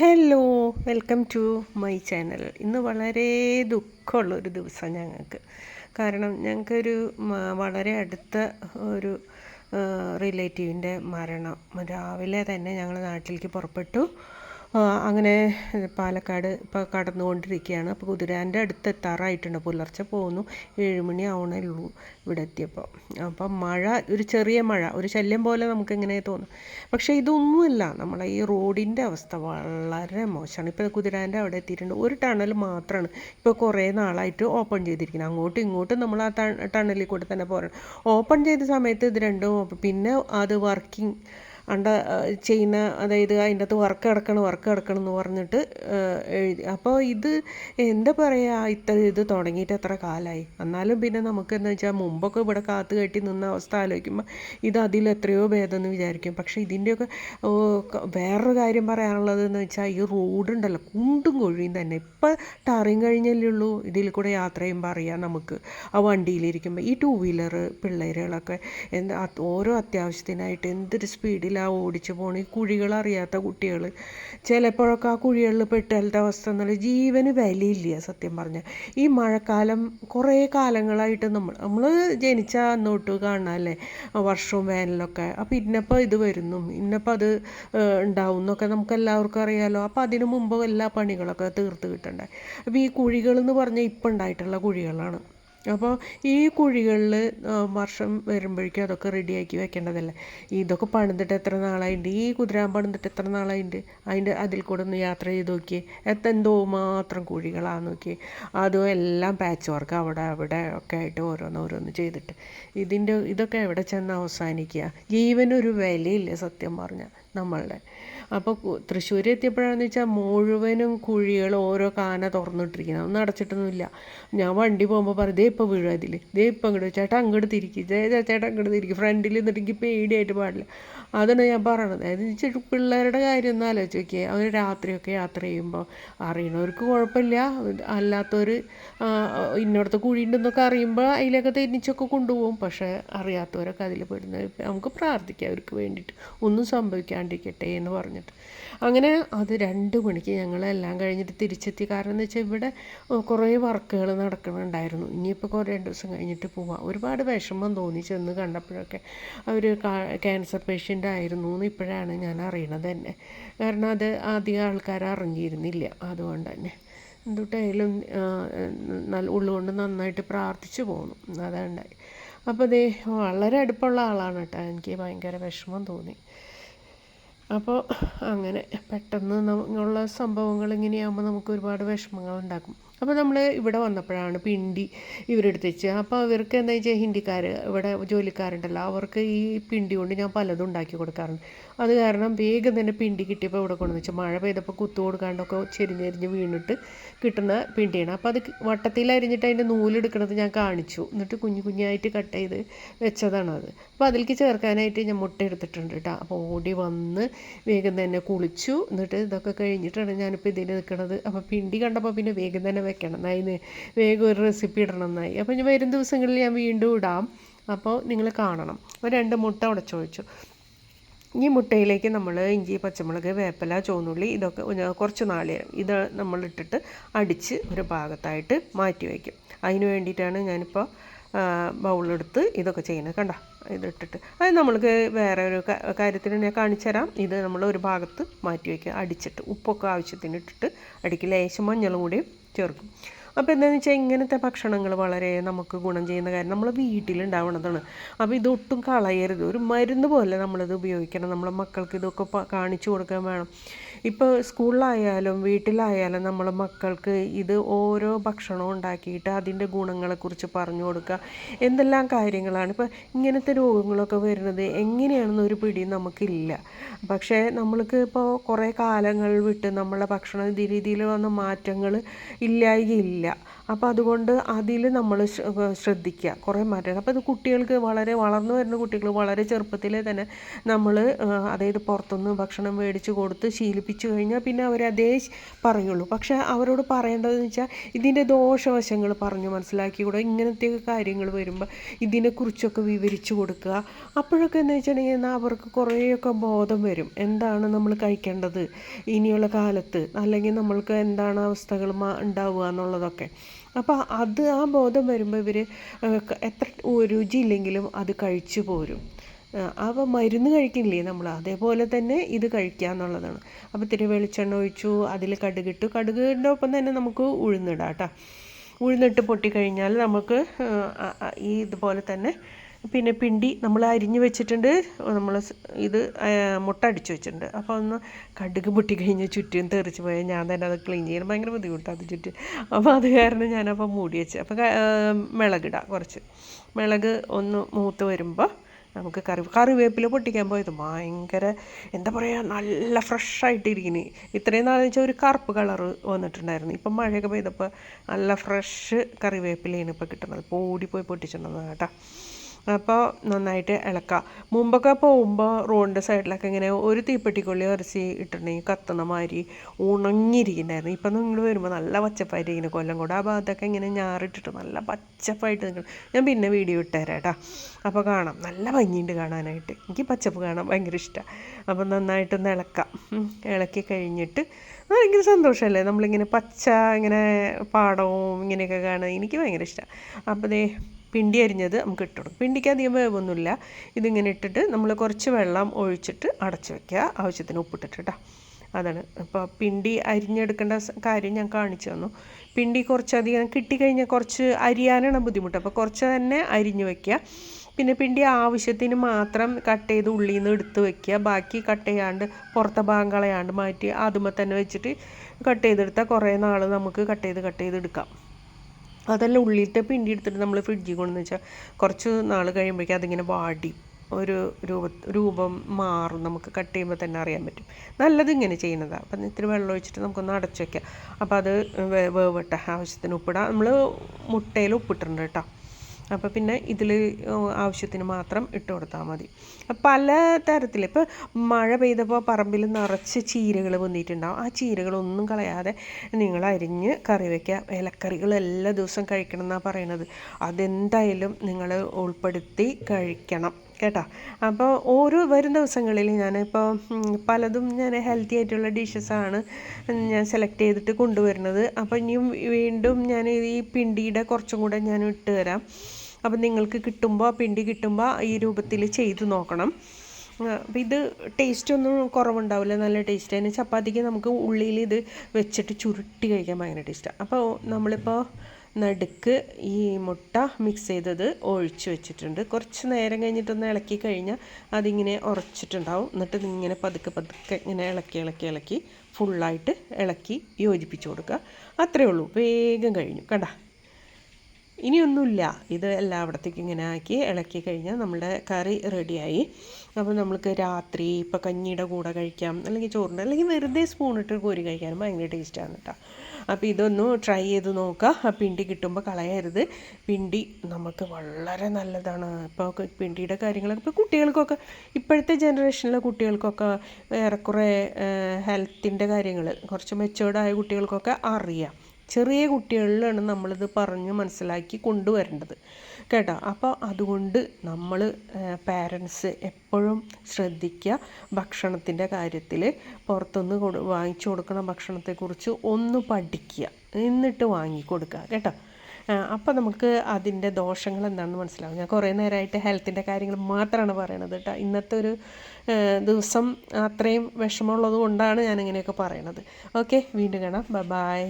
Hello welcome to my channel ഇന്ന് വളരെ ദുഃഖമുള്ളൊരു ദിവസം ഞങ്ങൾക്ക്. കാരണം ഞങ്ങൾക്കൊരു വളരെ അടുത്ത ഒരു റിലേറ്റീവിന്റെ മരണം. രാവിലെ തന്നെ ഞങ്ങൾ നാട്ടിലേക്ക് പുറപ്പെട്ടു. അങ്ങനെ പാലക്കാട് ഇപ്പോൾ കടന്നുകൊണ്ടിരിക്കുകയാണ്. അപ്പോൾ കുതിരാന്റെ അടുത്ത് എത്താറായിട്ടുണ്ട്. പുലർച്ചെ പോകുന്നു. ഏഴുമണി ആവണേ ഉള്ളൂ ഇവിടെ എത്തിയപ്പോൾ അപ്പം മഴ ഒരു ചെറിയ മഴ ഒരു ശല്യം പോലെ നമുക്ക് എങ്ങനെ തോന്നും. പക്ഷേ ഇതൊന്നുമല്ല. നമ്മളെ ഈ റോഡിന്റെ അവസ്ഥ വളരെ മോശമാണ്. ഇപ്പോൾ കുതിരാന്റെ അവിടെ എത്തിയിട്ടുണ്ട്. ഒരു ടണൽ മാത്രമാണ് ഇപ്പോൾ കുറേ നാളായിട്ട് ഓപ്പൺ ചെയ്തിരിക്കുന്നത്. അങ്ങോട്ടും ഇങ്ങോട്ടും നമ്മൾ ആ ടണലിൽ കൂടെ തന്നെ പോരണം ഓപ്പൺ ചെയ്ത സമയത്ത് ഇത് രണ്ടും പിന്നെ അത് വർക്കിംഗ് അണ്ട ചെയ്യുന്ന അതായത് അതിന്റെ അകത്ത് വർക്ക് കിടക്കണം വർക്ക് കിടക്കണം എന്ന് പറഞ്ഞിട്ട് എഴുതി. അപ്പോൾ ഇത് എന്താ പറയുക ഇത്ര ഇത് തുടങ്ങിയിട്ട് എത്ര കാലമായി എന്നാലും പിന്നെ നമുക്ക് എന്താ വെച്ചാൽ മുമ്പൊക്കെ ഇവിടെ കാത്തു കെട്ടി നിന്ന അവസ്ഥ ആലോചിക്കുമ്പോൾ ഇത് അതിൽ എത്രയോ ഭേദം എന്ന് വിചാരിക്കും. പക്ഷേ ഇതിന്റെയൊക്കെ വേറൊരു കാര്യം പറയാനുള്ളത് എന്ന് വെച്ചാൽ ഈ റോഡുണ്ടല്ലോ കുണ്ടും കുഴിയും തന്നെ. ഇപ്പം ടാറിങ് കഴിഞ്ഞല്ലേ ഉള്ളൂ ഇതിൽ കൂടെ യാത്ര ചെയ്യുമ്പോൾ അറിയാം നമുക്ക്. ആ വണ്ടിയിലിരിക്കുമ്പോൾ ഈ ടൂ വീലർ പിള്ളേരുകളൊക്കെ എന്താ ഓരോ അത്യാവശ്യത്തിനായിട്ട് എന്തൊരു സ്പീഡിലാണ് ഓടിച്ചു പോണ. ഈ കുഴികൾ അറിയാത്ത കുട്ടികൾ. ചിലപ്പോഴൊക്കെ ആ കുഴികളിൽ പെട്ടാലത്തെ അവസ്ഥ എന്നുള്ള ജീവന് വിലയില്ല സത്യം പറഞ്ഞാൽ. ഈ മഴക്കാലം കുറേ കാലങ്ങളായിട്ട് നമ്മൾ നമ്മൾ ജനിച്ച അന്നോട്ട് കാണാമല്ലേ വർഷവും വേനലൊക്കെ. അപ്പോൾ ഇന്നപ്പോൾ ഇത് വരുന്നു. ഇന്നപ്പോൾ അത് ഉണ്ടാവും എന്നൊക്കെ നമുക്ക് എല്ലാവർക്കും അറിയാമല്ലോ അപ്പോൾ അതിനു മുമ്പ് എല്ലാ പണികളൊക്കെ തീർത്ത് കിട്ടണ്ടേ? അപ്പോൾ ഈ കുഴികൾ എന്ന് പറഞ്ഞാൽ ഇപ്പം ഉണ്ടായിട്ടുള്ള കുഴികളാണ്. അപ്പോൾ ഈ കുഴികളിൽ വർഷം വരുമ്പോഴേക്കും അതൊക്കെ റെഡിയാക്കി വെക്കേണ്ടതല്ലേ? ഇതൊക്കെ പണിതിട്ട് എത്ര നാളായിട്ടുണ്ട് ഈ കുതിരാൻ പണിതിട്ട് എത്ര നാളായിട്ടുണ്ട് അതിന്റെ അതിൽ കൂടെ ഒന്ന് യാത്ര ചെയ്ത് നോക്കിയേ. എത്ര എന്തോ മാത്രം കുഴികളാന്ന് നോക്കിയേ. അതും എല്ലാം പാച്ച് വർക്ക് അവിടെ അവിടെ ഒക്കെ ആയിട്ട് ഓരോന്ന് ഓരോന്ന് ചെയ്തിട്ട്. ഇതിന്റെ ഇതൊക്കെ എവിടെ ചെന്ന് അവസാനിക്കുക? ജീവനൊരു വിലയില്ല സത്യം പറഞ്ഞാൽ നമ്മളുടെ. അപ്പോൾ തൃശ്ശൂർ എത്തിയപ്പോഴാണെന്ന് വെച്ചാൽ മുഴുവനും കുഴികൾ ഓരോ കാന തുറന്നിട്ടിരിക്കുന്നത് ഒന്നും അടച്ചിട്ടൊന്നുമില്ല. ഞാൻ വണ്ടി പോകുമ്പോൾ പറയും ദേ ഇപ്പോൾ വീഴും അതിൽ ദേ ഇപ്പം അങ്ങോട്ട് ചേട്ടാ അങ്ങോട്ട് തിരിക്കും. ചേട്ടാ അങ്ങോട്ട് തിരിക്കും. ഫ്രണ്ടിൽ നിന്നിട്ട് എനിക്ക് പേടിയായിട്ട് പാടില്ല. അതാണ് ഞാൻ പറയണത്. അതായത് ചെറു പിള്ളേരുടെ കാര്യം ഒന്ന് ആലോചിച്ച് നോക്കിയേ. അവർ രാത്രിയൊക്കെ യാത്ര ചെയ്യുമ്പോൾ അറിയണവർക്ക് കുഴപ്പമില്ല. അല്ലാത്തവർ ഇന്നടത്ത് കുഴിയുണ്ടെന്നൊക്കെ അറിയുമ്പോൾ അതിലൊക്കെ തെന്നിച്ചൊക്കെ കൊണ്ടുപോകും. പക്ഷേ അറിയാത്തവരൊക്കെ അതിൽ പെടുന്ന നമുക്ക് പ്രാർത്ഥിക്കാം അവർക്ക് വേണ്ടിയിട്ട്. ഒന്നും സംഭവിക്കാണ്ടിരിക്കട്ടെ എന്ന് പറഞ്ഞിട്ട്. അങ്ങനെ അത് രണ്ട് മണിക്ക് ഞങ്ങളെല്ലാം കഴിഞ്ഞിട്ട് തിരിച്ചെത്തി കാരണം എന്ന് വെച്ചാൽ ഇവിടെ കുറേ വർക്കുകൾ നടക്കുന്നുണ്ടായിരുന്നു ഇനിയിപ്പോൾ കുറേ രണ്ട് ദിവസം കഴിഞ്ഞിട്ട് പോവാം. ഒരുപാട് വിഷമം തോന്നി ചെന്ന് കണ്ടപ്പോഴൊക്കെ. അവർ ക്യാൻസർ പേഷ്യന്റ് ആയിരുന്നു എന്ന് ഇപ്പോഴാണ് ഞാൻ അറിയണത് തന്നെ. കാരണം അത് അധികം ആൾക്കാർ അറിഞ്ഞിരുന്നില്ല അതുകൊണ്ട് തന്നെ. എന്തുട്ടായാലും നല്ല ഉള്ളുകൊണ്ട് നന്നായിട്ട് പ്രാർത്ഥിച്ചു പോകുന്നു അതുണ്ടായി. അപ്പോൾ ദേ വളരെ അടുപ്പമുള്ള ആളാണ് കേട്ടോ. എനിക്ക് ഭയങ്കര വിഷമം തോന്നി. അപ്പോൾ അങ്ങനെ പെട്ടെന്ന് ഉള്ള സംഭവങ്ങൾ ഇങ്ങനെയാകുമ്പോൾ നമുക്ക് ഒരുപാട് വിഷമങ്ങൾ ഉണ്ടാക്കും അപ്പോൾ നമ്മൾ ഇവിടെ വന്നപ്പോഴാണ് പിണ്ടി ഇവരെടുത്ത് വെച്ച് അപ്പോൾ അവർക്ക് എന്താ വെച്ചാൽ ഹിന്ദിക്കാർ ഇവിടെ ജോലിക്കാരുണ്ടല്ലോ അവർക്ക് ഈ പിണ്ടി കൊണ്ട് ഞാൻ പലതും ഉണ്ടാക്കി കൊടുക്കാറുണ്ട്. അത് കാരണം വേഗം തന്നെ പിണ്ടി കിട്ടിയപ്പോൾ ഇവിടെ കൊണ്ടുവന്ന് വെച്ചാൽ മഴ പെയ്തപ്പോൾ കുത്തു കൊടുക്കാണ്ടൊക്കെ ചെരിഞ്ഞെരിഞ്ഞ് വീണിട്ട് കിട്ടുന്ന പിണ്ടിയാണ്. അപ്പോൾ അത് വട്ടത്തിൽ അരിഞ്ഞിട്ട് അതിന്റെ നൂലെടുക്കണത് ഞാൻ കാണിച്ചു. എന്നിട്ട് കുഞ്ഞു കുഞ്ഞായിട്ട് കട്ട് ചെയ്ത് വെച്ചതാണ് അത്. അപ്പോൾ അതിലേക്ക് ചേർക്കാനായിട്ട് ഞാൻ മുട്ട എടുത്തിട്ടുണ്ട് കേട്ടോ. അപ്പോൾ ഓടി വന്ന് വേഗം തന്നെ കുളിച്ചു. എന്നിട്ട് ഇതൊക്കെ കഴിഞ്ഞിട്ടാണ് ഞാനിപ്പോൾ ഇതിൽ നിൽക്കുന്നത് അപ്പോൾ പിണ്ടി കണ്ടപ്പോൾ പിന്നെ വേഗം തന്നെ വെക്കണം. നായി വേഗം ഒരു റെസിപ്പി ഇടണം എന്നായി. അപ്പോൾ ഇനി വരും ദിവസങ്ങളിൽ ഞാൻ വീണ്ടും ഇടാം. അപ്പോൾ നിങ്ങൾ കാണണം. അപ്പോൾ രണ്ട് മുട്ട ഉടച്ചൊഴിച്ചു ഈ മുട്ടയിലേക്ക് നമ്മൾ ഇഞ്ചി പച്ചമുളക് വേപ്പില ചുവന്നുള്ളി ഇതൊക്കെ കുറച്ച് നാളികേരം ഇത് നമ്മളിട്ടിട്ട് അടിച്ച് ഒരു ഭാഗത്തായിട്ട് മാറ്റി വയ്ക്കും. അതിന് വേണ്ടിയിട്ടാണ് ഞാനിപ്പോൾ ബൗളെടുത്ത് ഇതൊക്കെ ചെയ്യുന്നത്. കണ്ടോ? ഇതിട്ടിട്ട് അത് നമ്മൾക്ക് വേറെ ഒരു കാര്യത്തിന് ഞാൻ കാണിച്ചു തരാം. ഇത് നമ്മൾ ഒരു ഭാഗത്ത് മാറ്റി വയ്ക്കുക. അടിച്ചിട്ട് ഉപ്പൊക്കെ ആവശ്യത്തിന് ഇട്ടിട്ട് അടിക്കുക ലേശം മഞ്ഞളും കൂടി ചേർക്കും. അപ്പോൾ എന്താണെന്ന് വെച്ചാൽ ഇങ്ങനത്തെ ഭക്ഷണങ്ങൾ വളരെ നമുക്ക് ഗുണം ചെയ്യുന്ന കാര്യം നമ്മൾ വീട്ടിലുണ്ടാവുന്നതാണ് അപ്പോൾ ഇതൊട്ടും കളയരുത്. ഒരു മരുന്ന് പോലെ നമ്മളിത് ഉപയോഗിക്കണം. നമ്മളെ മക്കൾക്ക് ഇതൊക്കെ കാണിച്ചു കൊടുക്കാൻ വേണം. ഇപ്പോൾ സ്കൂളിലായാലും വീട്ടിലായാലും നമ്മളെ മക്കൾക്ക് ഇത് ഓരോ ഭക്ഷണവും ഉണ്ടാക്കിയിട്ട് അതിന്റെ ഗുണങ്ങളെക്കുറിച്ച് പറഞ്ഞു കൊടുക്കുക എന്തെല്ലാം കാര്യങ്ങളാണ്? ഇപ്പോൾ ഇങ്ങനത്തെ രോഗങ്ങളൊക്കെ വരുന്നത് എങ്ങനെയാണെന്നൊരു പിടി നമുക്കില്ല. പക്ഷേ നമ്മൾക്ക് ഇപ്പോൾ കുറേ കാലങ്ങൾ വിട്ട് നമ്മളെ ഭക്ഷണ രീതിയിൽ വന്ന മാറ്റങ്ങൾ ഇല്ലായികയില്ല. അപ്പോൾ അതുകൊണ്ട് അതിൽ നമ്മൾ ശ്രദ്ധിക്കുക കുറേ മാറ്റങ്ങൾ. അപ്പോൾ അത് കുട്ടികൾക്ക് വളരെ വളർന്നു വരുന്ന കുട്ടികൾ വളരെ ചെറുപ്പത്തിലേ തന്നെ നമ്മൾ അതായത് പുറത്തുനിന്ന് ഭക്ഷണം മേടിച്ച് കൊടുത്ത് ശീലിപ്പിച്ചു കഴിഞ്ഞാൽ പിന്നെ അവർ അതേ പറയുള്ളൂ. പക്ഷേ അവരോട് പറയേണ്ടതെന്ന് വെച്ചാൽ ഇതിന്റെ ദോഷവശങ്ങൾ പറഞ്ഞു മനസ്സിലാക്കി കൂടെ ഇങ്ങനത്തെ കാര്യങ്ങൾ വരുമ്പോൾ ഇതിനെക്കുറിച്ചൊക്കെ വിവരിച്ചു കൊടുക്കുക. അപ്പോഴൊക്കെ എന്ന് വെച്ചിട്ടുണ്ടെങ്കിൽ അവർക്ക് കുറേയൊക്കെ ബോധം വരും. എന്താണ് നമ്മൾ കഴിക്കേണ്ടത് ഇനിയുള്ള കാലത്ത്? അല്ലെങ്കിൽ നമ്മൾക്ക് എന്താണ് അവസ്ഥകൾ ഉണ്ടാവുക എന്നുള്ളതൊക്കെ. അപ്പോൾ അത് ആ ബോധം വരുമ്പോൾ ഇവർ എത്ര രുചിയില്ലെങ്കിലും അത് കഴിച്ചു പോരും. അവ മരുന്ന് കഴിക്കില്ലേ നമ്മൾ അതേപോലെ തന്നെ ഇത് കഴിക്കുക എന്നുള്ളതാണ്. അപ്പോൾ ഇത്തിരി വെളിച്ചെണ്ണ ഒഴിച്ചു അതിൽ കടുകിട്ടു. കടുകിന്റെ ഒപ്പം തന്നെ നമുക്ക് ഉഴുന്നിടാം കേട്ടോ ഉഴുന്നിട്ട് പൊട്ടിക്കഴിഞ്ഞാൽ നമുക്ക് ഈ ഇതുപോലെ തന്നെ പിന്നെ പിണ്ടി നമ്മൾ അരിഞ്ഞ് വെച്ചിട്ടുണ്ട്. നമ്മൾ ഇത് മുട്ട അടിച്ചു വെച്ചിട്ടുണ്ട്. അപ്പോൾ ഒന്ന് കടുക് പൊട്ടി കഴിഞ്ഞ് ചുറ്റും തെറിച്ച് പോയാൽ ഞാൻ തന്നെ അത് ക്ലീൻ ചെയ്യാൻ ഭയങ്കര ബുദ്ധിമുട്ടാണ് അത് ചുറ്റും. അപ്പോൾ അത് കാരണം ഞാനപ്പോൾ മൂടി വെച്ച്. അപ്പോൾ മിളകിടാം കുറച്ച്. മിളക് ഒന്ന് മൂത്ത് വരുമ്പോൾ നമുക്ക് കറി കറിവേപ്പില പൊട്ടിക്കാൻ പോയത് ഭയങ്കര എന്താ പറയുക നല്ല ഫ്രഷായിട്ട് ഇരിക്കുന്നു ഇത്രയും നാളെന്ന് വെച്ചാൽ ഒരു കറുപ്പ് കളറ് വന്നിട്ടുണ്ടായിരുന്നു. ഇപ്പം മഴയൊക്കെ പെയ്തപ്പോൾ നല്ല ഫ്രഷ് കറിവേപ്പിലയാണ് ഇപ്പോൾ കിട്ടുന്നത്. ഇപ്പോൾ ഓടിപ്പോയി പൊട്ടിച്ചിട്ടുണ്ടെന്ന് കേട്ടോ. അപ്പോൾ നന്നായിട്ട് ഇളക്കുക മുമ്പൊക്കെ പോകുമ്പോൾ റോഡിന്റെ സൈഡിലൊക്കെ ഇങ്ങനെ ഒരു തീപ്പെട്ടിക്കൊള്ളി ഇറച്ചി ഇട്ടിട്ടുണ്ടെങ്കിൽ കത്തുന്ന മാതിരി ഉണങ്ങിയിരിക്കുന്നുണ്ടായിരുന്നു ഇപ്പം നിങ്ങൾ വരുമ്പോൾ നല്ല പച്ചപ്പായിരിക്കുന്നു കൊല്ലം കൂടെ ആ ഭാഗത്തൊക്കെ ഇങ്ങനെ ഞാറിട്ടിട്ട് നല്ല പച്ചപ്പായിട്ട് നിൽക്കണം ഞാൻ പിന്നെ വീഡിയോ ഇട്ടുതരാം കേട്ടോ അപ്പോൾ കാണാം. നല്ല ഭംഗിയുണ്ട് കാണാനായിട്ട്. എനിക്ക് പച്ചപ്പ് കാണാൻ ഭയങ്കര ഇഷ്ടമാണ് അപ്പോൾ നന്നായിട്ടൊന്ന് ഇളക്കാം. ഇളക്കി കഴിഞ്ഞിട്ട് ഭയങ്കര സന്തോഷമല്ലേ നമ്മളിങ്ങനെ പച്ച ഇങ്ങനെ പാടവും ഇങ്ങനെയൊക്കെ കാണാൻ എനിക്ക് ഭയങ്കര ഇഷ്ടമാണ് അപ്പോൾ ദേ പിണ്ടി അരിഞ്ഞത് നമുക്ക് ഇട്ട് കൊടുക്കും. പിണ്ടിക്ക് അധികം വേവൊന്നുമില്ല. ഇതിങ്ങനെ ഇട്ടിട്ട് നമ്മൾ കുറച്ച് വെള്ളം ഒഴിച്ചിട്ട് അടച്ച് വെക്കുക. ആവശ്യത്തിന് ഉപ്പിട്ടിട്ട് കേട്ടോ. അതാണ്. അപ്പോൾ പിണ്ടി അരിഞ്ഞെടുക്കേണ്ട കാര്യം ഞാൻ കാണിച്ചു തന്നു. പിണ്ടി കുറച്ചധികം കിട്ടിക്കഴിഞ്ഞാൽ കുറച്ച് അരിയാനാണ് ബുദ്ധിമുട്ട്. അപ്പോൾ കുറച്ച് തന്നെ അരിഞ്ഞു വെക്കുക. പിന്നെ പിണ്ടി ആവശ്യത്തിന് മാത്രം കട്ട് ചെയ്ത് ഉള്ളിൽ നിന്ന് എടുത്ത് വെക്കുക. ബാക്കി കട്ട് ചെയ്യാണ്ട് പുറത്തെ ഭാഗം കളയാണ്ട് മാറ്റി അതുമ്പോൾ തന്നെ വെച്ചിട്ട് കട്ട് ചെയ്തെടുത്താൽ കുറേ നാൾ നമുക്ക് കട്ട് ചെയ്ത് കട്ട് ചെയ്ത് എടുക്കാം അതെല്ലാം ഉള്ളിലത്തെ പിണ്ടി എടുത്തിട്ട് നമ്മൾ ഫ്രിഡ്ജിൽ കൊണ്ടുവന്ന് വെച്ചാൽ കുറച്ച് നാൾ കഴിയുമ്പോഴേക്കും അതിങ്ങനെ വാടി. ഒരു രൂപ രൂപം മാറും. നമുക്ക് കട്ട് ചെയ്യുമ്പോൾ തന്നെ അറിയാൻ പറ്റും. നല്ലത് ഇങ്ങനെ ചെയ്യുന്നതാണ് അപ്പം ഇത്തിരി വെള്ളം ഒഴിച്ചിട്ട് നമുക്കൊന്ന് അടച്ചു വയ്ക്കാം അപ്പോൾ അത് വേവട്ടെ. ആവശ്യത്തിന് ഉപ്പിടാം. നമ്മൾ മുട്ടയിൽ ഉപ്പിട്ടിട്ടുണ്ട് കേട്ടോ. അപ്പോൾ പിന്നെ ഇതിൽ ആവശ്യത്തിന് മാത്രം ഇട്ട് കൊടുത്താൽ മതി. പല തരത്തിൽ ഇപ്പോൾ മഴ പെയ്തപ്പോൾ പറമ്പിൽ നിറച്ച് ചീരകൾ വന്നിട്ടുണ്ടാവും ആ ചീരകളൊന്നും കളയാതെ നിങ്ങൾ അരിഞ്ഞ് കറി വയ്ക്കുക ഇലക്കറികൾ എല്ലാ ദിവസവും കഴിക്കണം എന്നാണ് പറയണത്. അതെന്തായാലും നിങ്ങൾ ഉൾപ്പെടുത്തി കഴിക്കണം കേട്ടോ? അപ്പോൾ ഓരോ വരും ദിവസങ്ങളിൽ ഞാനിപ്പോൾ പലതും ഞാൻ ഹെൽത്തി ആയിട്ടുള്ള ഡിഷസാണ് ഞാൻ സെലക്ട് ചെയ്തിട്ട് കൊണ്ടുവരുന്നത്. അപ്പോൾ ഇനിയും വീണ്ടും ഞാൻ ഈ പിണ്ടിയുടെ കുറച്ചും കൂടെ ഞാൻ ഇട്ട് തരാം. അപ്പം നിങ്ങൾക്ക് കിട്ടുമ്പോൾ പിണ്ടി കിട്ടുമ്പോൾ ഈ രൂപത്തിൽ ചെയ്ത് നോക്കണം. അപ്പോൾ ഇത് ടേസ്റ്റ് ഒന്നും കുറവുണ്ടാവില്ല. നല്ല ടേസ്റ്റ് അതിന് ചപ്പാത്തിക്ക് നമുക്ക് ഉള്ളിയിൽ ഇത് വെച്ചിട്ട് ചുരുട്ടി കഴിക്കാൻ ഭയങ്കര ടേസ്റ്റാണ് അപ്പോൾ നമ്മളിപ്പോൾ നടുക്ക് ഈ മുട്ട മിക്സ് ചെയ്തത് ഒഴിച്ച് വെച്ചിട്ടുണ്ട്. കുറച്ച് നേരം കഴിഞ്ഞിട്ടൊന്ന് ഇളക്കി കഴിഞ്ഞാൽ അതിങ്ങനെ ഉറച്ചിട്ടുണ്ടാവും. എന്നിട്ട് ഇങ്ങനെ പതുക്കെ പതുക്കെ ഇങ്ങനെ ഇളക്കി ഇളക്കി ഇളക്കി ഫുള്ളായിട്ട് ഇളക്കി യോജിപ്പിച്ച് കൊടുക്കുക. അത്രയേ ഉള്ളൂ. വേഗം കഴിഞ്ഞു. കണ്ട? ഇനിയൊന്നുമില്ല. ഇത് എല്ലായിടത്തേക്കും ഇങ്ങനെ ആക്കി ഇളക്കി കഴിഞ്ഞാൽ നമ്മുടെ കറി റെഡിയായി. അപ്പോൾ നമുക്ക് രാത്രി ഇപ്പോൾ കഞ്ഞിയുടെ കൂടെ കഴിക്കാം അല്ലെങ്കിൽ ചോറിന്റെ അല്ലെങ്കിൽ വെറുതെ സ്പൂണിട്ട് കോരി കഴിക്കാനും ഭയങ്കര ടേസ്റ്റാണ് കേട്ടോ. അപ്പോൾ ഇതൊന്ന് ട്രൈ ചെയ്ത് നോക്കുക. പിണ്ടി കിട്ടുമ്പോൾ കളയരുത്. പിണ്ടി നമുക്ക് വളരെ നല്ലതാണ്. ഇപ്പോൾ പിണ്ടിയുടെ കാര്യങ്ങളൊക്കെ ഇപ്പോൾ കുട്ടികൾക്കൊക്കെ ഇപ്പോഴത്തെ ജനറേഷനിലെ കുട്ടികൾക്കൊക്കെ ഏറെക്കുറെ ഹെൽത്തിന്റെ കാര്യങ്ങൾ കുറച്ച് മെച്ചേർഡായ കുട്ടികൾക്കൊക്കെ അറിയാം. ചെറിയ കുട്ടികളിലാണ് നമ്മളിത് പറഞ്ഞ് മനസ്സിലാക്കി കൊണ്ടുവരേണ്ടത്. കേട്ടോ? അപ്പോൾ അതുകൊണ്ട് നമ്മൾ പാരൻസ് എപ്പോഴും ശ്രദ്ധിക്കുക ഭക്ഷണത്തിന്റെ കാര്യത്തിൽ. പുറത്തുനിന്ന് വാങ്ങിച്ചു കൊടുക്കണ ഭക്ഷണത്തെക്കുറിച്ച് ഒന്ന് പഠിക്കുക. എന്നിട്ട് വാങ്ങിക്കൊടുക്കുക. കേട്ടോ? അപ്പോൾ നമുക്ക് അതിന്റെ ദോഷങ്ങൾ എന്താണെന്ന് മനസ്സിലാവും. ഞാൻ കുറേ നേരമായിട്ട് ഹെൽത്തിന്റെ കാര്യങ്ങൾ മാത്രമാണ് പറയണത് കേട്ടോ. ഇന്നത്തെ ഒരു ദിവസം അത്രയും വിഷമമുള്ളത് കൊണ്ടാണ് ഞാനിങ്ങനെയൊക്കെ പറയണത്. ഓക്കെ? വീണ്ടും കാണാം. ബൈ.